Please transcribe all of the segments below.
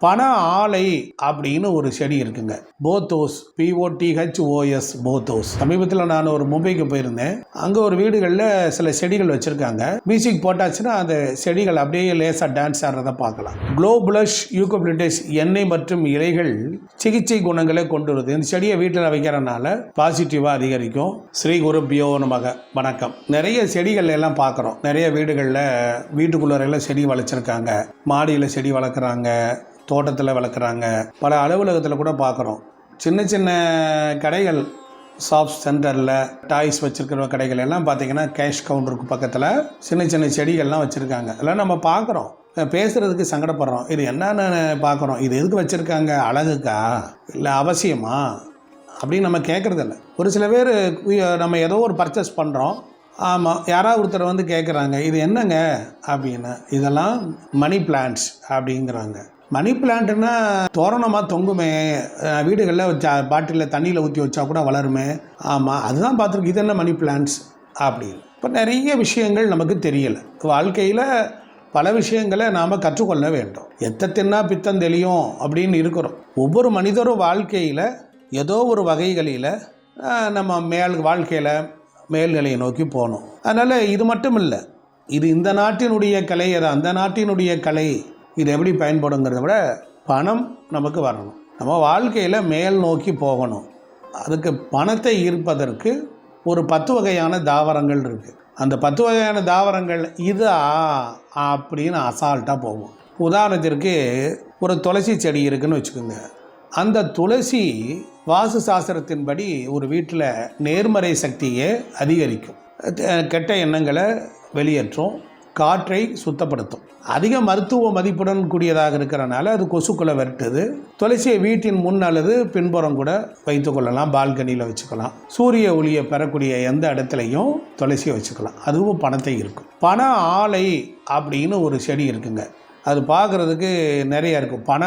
பண ஆலை அப்படின்னு ஒரு செடி இருக்குங்க. Pothos P O T H O S pothos. சமீபத்தில் நான் ஒரு மும்பைக்கு போயிருந்தேன். அங்கே ஒரு வீடுகளில் சில செடிகள் வச்சுருக்காங்க. மியூசிக் போட்டாச்சுன்னா அந்த செடிகள் அப்படியே லேசாக டான்ஸ் ஆடுறத பார்க்கலாம். குளோபுலஷ் யூகோபிலிட்டிஸ் எண்ணெய் மற்றும் இலைகள் சிகிச்சை குணங்களை கொண்டு வருது இந்த செடியை வீட்டில் வைக்கிறனால பாசிட்டிவாக அதிகரிக்கும். ஸ்ரீ குரு பியோ நமக. வணக்கம். நிறைய செடிகள் எல்லாம் பார்க்குறோம். நிறைய வீடுகளில் வீட்டுக்குள்ளறையில் செடி வளர்ச்சிருக்காங்க. மாடியில் செடி வளர்க்குறாங்க. தோட்டத்தில் வளர்க்குறாங்க. பல அலுவலகத்தில் கூட பார்க்குறோம் சின்ன சின்ன கடைகள் ஷாப் சென்டரில் டாய்ஸ் வச்சுருக்கிற கடைகள் எல்லாம் பார்த்தீங்கன்னா கேஷ் கவுண்டருக்கு பக்கத்தில் சின்ன சின்ன செடிகள்லாம் வச்சுருக்காங்க. அதெல்லாம் நம்ம பார்க்குறோம் பேசுகிறதுக்கு சங்கடப்படுறோம். இது என்னென்னு பார்க்குறோம் இது எதுக்கு வச்சுருக்காங்க? அழகுக்கா? இல்லை அவசியமா? அப்படின்னு நம்ம கேட்குறதில்ல ஒரு சில பேர் நம்ம ஏதோ ஒரு பர்ச்சேஸ் பண்ணுறோம் ஆமாம் யாராவது ஒருத்தர் வந்து கேட்குறாங்க இது என்னங்க? அப்படின்னு. இதெல்லாம் மணி பிளான்ஸ் அப்படிங்கிறாங்க. மணி பிளான்ட்னா தோரணமாக தொங்குமே. வீடுகளில் வச்சா பாட்டிலில் தண்ணியில் ஊற்றி வச்சா கூட வளருமே. ஆமாம் அதுதான் பார்த்துருக்கு. இது என்ன மணி பிளான்ட்ஸ் அப்படின்னு. இப்போ நிறைய விஷயங்கள் நமக்கு தெரியலை. வாழ்க்கையில் பல விஷயங்களை நாம் கற்றுக்கொள்ள வேண்டும். எத்த தின்னா பித்தம் தெளியும் அப்படின்னு இருக்கிறோம். ஒவ்வொரு மனிதரும் வாழ்க்கையில் ஏதோ ஒரு வகைகளில் நம்ம மேல் வாழ்க்கையில் மேல்நிலையை நோக்கி போகணும். அதனால் இது மட்டும் இல்லை இது இந்த நாட்டினுடைய கலை அது அந்த நாட்டினுடைய கலை. இது எப்படி பயன்படுங்கிறத விட பணம் நமக்கு வரணும். நம்ம வாழ்க்கையில் மேல் நோக்கி போகணும். அதுக்கு பணத்தை ஈர்ப்பதற்கு ஒரு பத்து வகையான தாவரங்கள் இருக்குது அந்த பத்து வகையான தாவரங்கள் இதா அப்படின்னு அசால்ட்டாக போகும். உதாரணத்திற்கு ஒரு துளசி செடி இருக்குதுன்னு வச்சுக்கோங்க. அந்த துளசி வாசு சாஸ்திரத்தின்படி ஒரு வீட்டில் நேர்மறை சக்தியை அதிகரிக்கும். கெட்ட எண்ணங்களை வெளியேற்றும். காற்றை சுத்தப்படுத்தும். அதிக மருத்துவ மதிப்புடன் கூடியதாக இருக்கிறனால அது கொசுக்களை விரட்டுது. துளசியை வீட்டின் முன் அல்லது பின்புறம் கூட வைத்துக்கொள்ளலாம் பால்கனியில் வச்சுக்கலாம். சூரிய ஒளியை பெறக்கூடிய எந்த இடத்துலையும் துளசியை வச்சுக்கலாம். அதுவும் பணத்தை இருக்கும் பண ஆலை அப்படின்னு ஒரு செடி இருக்குங்க. அது பார்க்குறதுக்கு நிறைய இருக்கும். பண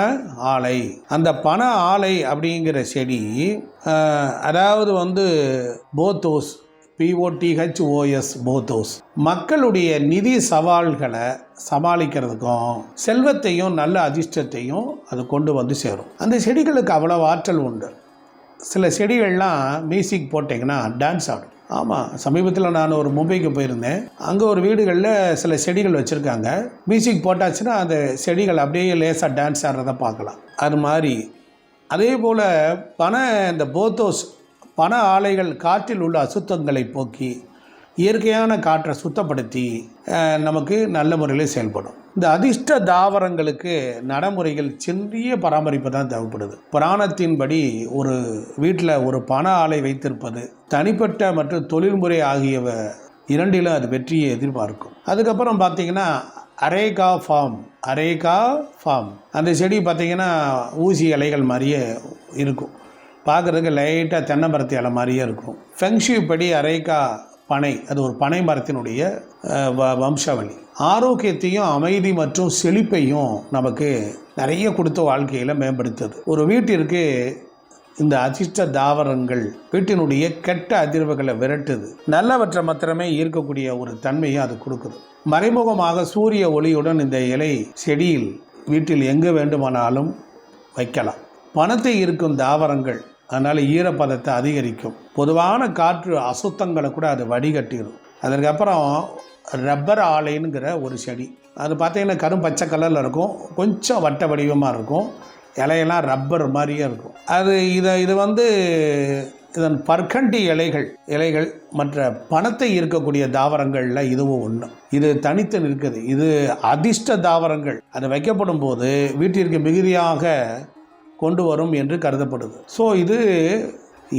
ஆலை. அந்த பண ஆலை அப்படிங்கிற செடி அதாவது வந்து போத்தோஸ் பிஓடிஹெச்ஓஎஸ் போத்தோஸ் மக்களுடைய நிதி சவால்களை சமாளிக்கிறதுக்கும் செல்வத்தையும் நல்ல அதிர்ஷ்டத்தையும் அது கொண்டு வந்து சேரும். அந்த செடிகளுக்கு அவ்வளோ ஆற்றல் உண்டு. சில செடிகள்லாம் மியூசிக் போட்டிங்கன்னா டான்ஸ் ஆடும். ஆமாம் சமீபத்தில் நான் ஒரு மும்பைக்கு போயிருந்தேன். அங்கே ஒரு வீடுகளில் சில செடிகள் வச்சுருக்காங்க. மியூசிக் போட்டாச்சுன்னா அந்த செடிகள் அப்படியே லேசாக டான்ஸ் ஆடுறத பார்க்கலாம். அது மாதிரி. அதே போல் பண இந்த போத்தோஸ் பண ஆலைகள் காற்றில் உள்ள அசுத்தங்களை போக்கி இயற்கையான காற்றை சுத்தப்படுத்தி நமக்கு நல்ல முறையில் செயல்படும். இந்த அதிர்ஷ்ட தாவரங்களுக்கு நடைமுறைகள் சிறிய பராமரிப்பு தான் தேவைப்படுது. புராணத்தின்படி ஒரு வீட்டில் ஒரு பண ஆலை வைத்திருப்பது தனிப்பட்ட மற்றும் தொழில்முறை ஆகியவ இரண்டிலும் அது வெற்றியை எதிர்பார்க்கும். அதுக்கப்புறம் பார்த்தீங்கன்னா அரேகா ஃபார்ம் அரேகா ஃபார்ம். அந்த செடி பார்த்திங்கன்னா ஊசி இலைகள் மாதிரியே இருக்கும். பார்க்குறதுக்கு லைட்டாக தென்னமரத்து இலை மாதிரியே இருக்கும். ஃபெங்ஷி படி அரைக்கா பனை அது ஒரு பனை மரத்தினுடைய வ- வம்சாவளி. ஆரோக்கியத்தையும் அமைதி மற்றும் செழிப்பையும் நமக்கு நிறைய கொடுத்த வாழ்க்கையில் மேம்படுத்துது. ஒரு வீட்டிற்கு இந்த அதிர்ஷ்ட தாவரங்கள் வீட்டினுடைய கெட்ட அதிர்வுகளை விரட்டுது. நல்லவற்றை மாத்திரமே ஈர்க்கக்கூடிய ஒரு தன்மையை அது கொடுக்குது. மறைமுகமாக சூரிய ஒளியுடன் இந்த இலை செடியில் வீட்டில் எங்கே வேண்டுமானாலும் வைக்கலாம். பணத்தை இருக்கும் தாவரங்கள் அதனால் ஈரப்பதத்தை அதிகரிக்கும். பொதுவான காற்று அசுத்தங்களை கூட அது வடிகட்டிடும் அதற்கப்புறம் ரப்பர் ஆலைங்கிற ஒரு செடி. அது பார்த்திங்கன்னா கரும் பச்சை கலரில் இருக்கும். கொஞ்சம் வட்ட வடிவமாக இருக்கும். இலையெல்லாம் ரப்பர் மாதிரியே இருக்கும். அது இதை இது வந்து இதன் பர்கண்டி இலைகள் இலைகள் மற்ற பணத்தை இருக்கக்கூடிய தாவரங்களில் இதுவும் ஒன்று இது தனித்து நிற்குது. இது அதிர்ஷ்ட தாவரங்கள். அது வைக்கப்படும் போது வீட்டிற்கு மிகுதியாக கொண்டு வரும் என்று கருதப்படுது. ஸோ இது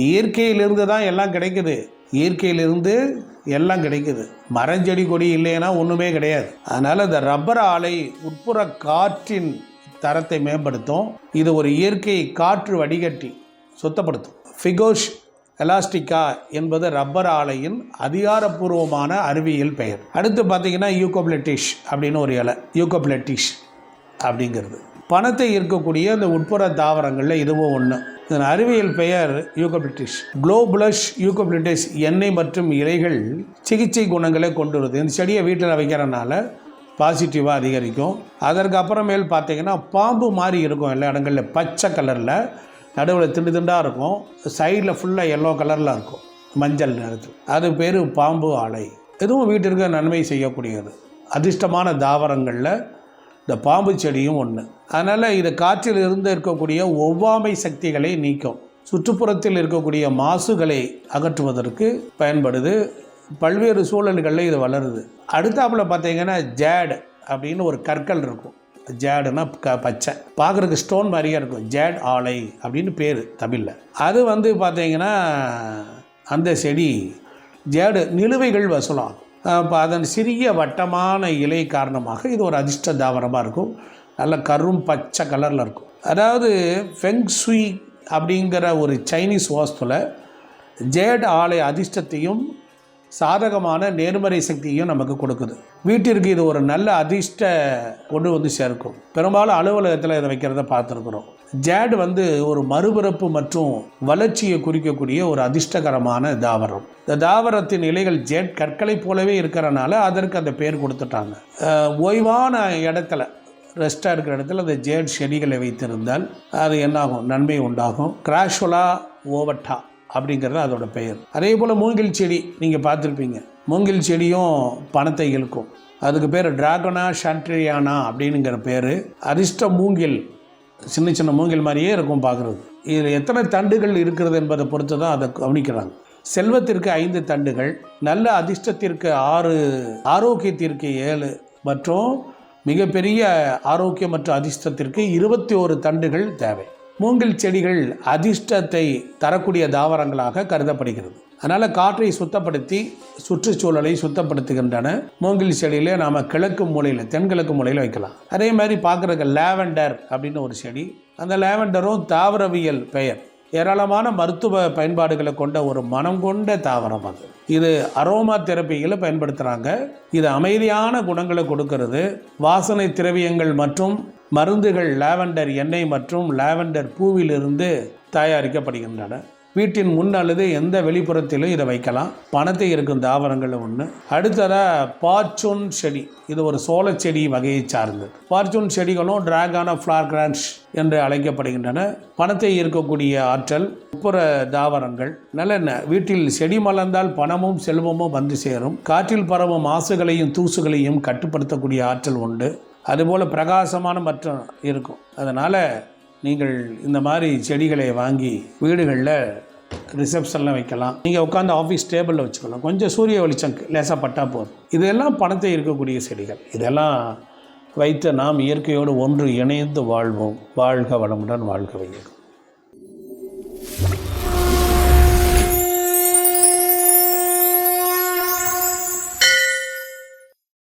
இயற்கையிலிருந்து தான் எல்லாம் கிடைக்குது. இயற்கையிலிருந்து எல்லாம் கிடைக்குது. மரஞ்செடி கொடி இல்லைன்னா ஒன்றுமே கிடையாது. அதனால் இந்த ரப்பர் ஆலை உட்புற காற்றின் தரத்தை மேம்படுத்தும். இது ஒரு இயற்கை காற்று வடிகட்டி சுத்தப்படுத்தும். ஃபிகோஷ் எலாஸ்டிகா என்பது ரப்பர் ஆலையின் அதிகாரப்பூர்வமான அறிவியல் பெயர். அடுத்து பார்த்தீங்கன்னா யூகோப்ளெட்டிஷ் அப்படின்னு ஒரு இலை. யூகோப்ளெட்டிஷ் அப்படிங்கிறது. பணத்தை ஈர்க்கக்கூடிய அந்த உட்புற தாவரங்களில் இதுவும் ஒன்று இதன் அறிவியல் பெயர் யூகோபிளிட்டிஷ் குளோபுலஷ் யூகோபிளிட்டிஸ் எண்ணெய் மற்றும் இலைகள் சிகிச்சை குணங்களை கொண்டு வருது இந்த செடியை வீட்டில் வைக்கிறனால பாசிட்டிவாக அதிகரிக்கும். அதற்கு அப்புறமேல் பார்த்தீங்கன்னா பாம்பு மாதிரி இருக்கும் எல்லா இடங்களில். பச்சை கலரில் நடுவில் திண்டு திண்டாக இருக்கும். சைடில் ஃபுல்லாக எல்லோ கலரில் இருக்கும். மஞ்சள் நிறத்தில். அது பேர் பாம்பு ஆலை. இதுவும் வீட்டிற்கு நன்மை செய்யக்கூடியது. அதிர்ஷ்டமான தாவரங்களில் இந்த பாம்பு செடியும் ஒன்று அதனால் இது காற்றில் இருந்து இருக்கக்கூடிய ஒவ்வாமை சக்திகளை நீக்கும். சுற்றுப்புறத்தில் இருக்கக்கூடிய மாசுகளை அகற்றுவதற்கு பயன்படுது. பல்வேறு சூழல்களில் இது வளருது. அடுத்தாப்பில் பார்த்தீங்கன்னா ஜேட் அப்படின்னு ஒரு கற்கள் இருக்கும். ஜேடுனா க பச்சை. பார்க்குறதுக்கு ஸ்டோன் மாதிரியே இருக்கும். ஜேட் ஆலை அப்படின்னு பேர் தமிழில். அது வந்து பார்த்தீங்கன்னா அந்த செடி ஜேடு நிலுவைகள் வசூலாகும். இப்போ அதன் சிறிய வட்டமான இலை காரணமாக இது ஒரு அதிர்ஷ்ட தாவரமாக இருக்கும். நல்ல கரும் பச்சை கலரில் இருக்கும். அதாவது ஃபெங் சுய் அப்படிங்கிற ஒரு சைனீஸ் வாஸ்துவில் ஜேட் ஆலை அதிர்ஷ்டத்தையும் சாதகமான நேர்மறை சக்தியும் நமக்கு கொடுக்குது. வீட்டிற்கு இது ஒரு நல்ல அதிர்ஷ்ட கொண்டு வந்து சேர்க்கும். பெரும்பாலும் அலுவலகத்தில் இதை வைக்கிறத பார்த்துருக்குறோம். ஜேட் வந்து ஒரு மறுபிறப்பு மற்றும் வளர்ச்சியை குறிக்கக்கூடிய ஒரு அதிர்ஷ்டகரமான தாவரம். இந்த தாவரத்தின் இலைகள் ஜேட் கற்களை போலவே இருக்கிறனால அதற்கு அந்த பேர் கொடுத்துட்டாங்க. ஓய்வான இடத்துல ரெஸ்ட்டாக இருக்கிற இடத்துல அந்த ஜேட் செடிகளை வைத்திருந்தால் அது என்னாகும்? நன்மை உண்டாகும். கிராஷுலா ஓவட்டா அப்படிங்கிறது அதோட பெயர். அதே போல் மூங்கில் செடி நீங்கள் பார்த்துருப்பீங்க. மூங்கில் செடியும் பணத்தை இழுக்கும். அதுக்கு பேர் டிராகனா ஷான்ட்ரியானா அப்படிங்கிற பேர். அரிஷ்ட மூங்கில் சின்ன சின்ன மூங்கில் மாதிரியே இருக்கும் பார்க்குறது. இதில் எத்தனை தண்டுகள் இருக்கிறது என்பதை பொறுத்து தான் அதை கவனிக்கிறாங்க. செல்வத்திற்கு ஐந்து தண்டுகள் நல்ல அதிர்ஷ்டத்திற்கு ஆறு ஆரோக்கியத்திற்கு ஏழு மற்றும் மிகப்பெரிய ஆரோக்கியம் மற்றும் அதிர்ஷ்டத்திற்கு இருபத்தி ஒரு தண்டுகள் தேவை. மூங்கில் செடிகள் அதிர்ஷ்டத்தை தரக்கூடிய தாவரங்களாக கருதப்படுகிறது. அதனால் காற்றை சுத்தப்படுத்தி சுற்றுச்சூழலை சுத்தப்படுத்துகின்றன. மூங்கில் செடியிலே நாம் கிழக்கு மூலையில் தென்கிழக்கு மூலையில் வைக்கலாம். அதே மாதிரி பார்க்குறதுக்கு லேவெண்டர் அப்படின்னு ஒரு செடி. அந்த லேவெண்டரும் தாவரவியல் பெயர். ஏராளமான மருத்துவ பயன்பாடுகளை கொண்ட ஒரு மனம் கொண்ட தாவரம் அது. இது அரோமா தெரப்பியில் பயன்படுத்துகிறாங்க இது அமைதியான குணங்களை கொடுக்கறது. வாசனை திரவியங்கள் மற்றும் மருந்துகள் லாவெண்டர் எண்ணெய் மற்றும் லாவெண்டர் பூவிலிருந்து தயாரிக்கப்படுகின்றன. வீட்டின் முன் அல்லது எந்த வெளிப்புறத்திலும் இதை வைக்கலாம். பணத்தை இருக்கும் தாவரங்கள் ஒன்று அடுத்ததாக பார்ச்சூன் செடி. இது ஒரு சோள செடி வகையை சார்ந்தது. பார்ச்சூன் செடிகளும் டிராகான ஃப்ளார் கிரான்ஸ் என்று அழைக்கப்படுகின்றன. பணத்தை இருக்கக்கூடிய ஆற்றல் உட்புற தாவரங்கள் நல்லெண்ண. வீட்டில் செடி மலர்ந்தால் பணமும் செல்வமும் வந்து சேரும். காற்றில் பரவும் மாசுகளையும் தூசுகளையும் கட்டுப்படுத்தக்கூடிய ஆற்றல் உண்டு. அதுபோல் பிரகாசமான மற்றும் இருக்கும். அதனால் நீங்கள் இந்த மாதிரி செடிகளை வாங்கி வீடுகளில் ரிசப்ஷனில் வைக்கலாம். நீங்கள் உட்காந்து ஆஃபீஸ் டேபிளில் வச்சுக்கலாம். கொஞ்சம் சூரிய வெளிச்சம் லேசாக பட்டா போதும். இதெல்லாம் பணத்தை இருக்கக்கூடிய செடிகள். இதெல்லாம் வைத்து நாம் இயற்கையோடு ஒன்று இணைந்து வாழ்வோம். வாழ்க வளமுடன் வாழ்க வையகம்.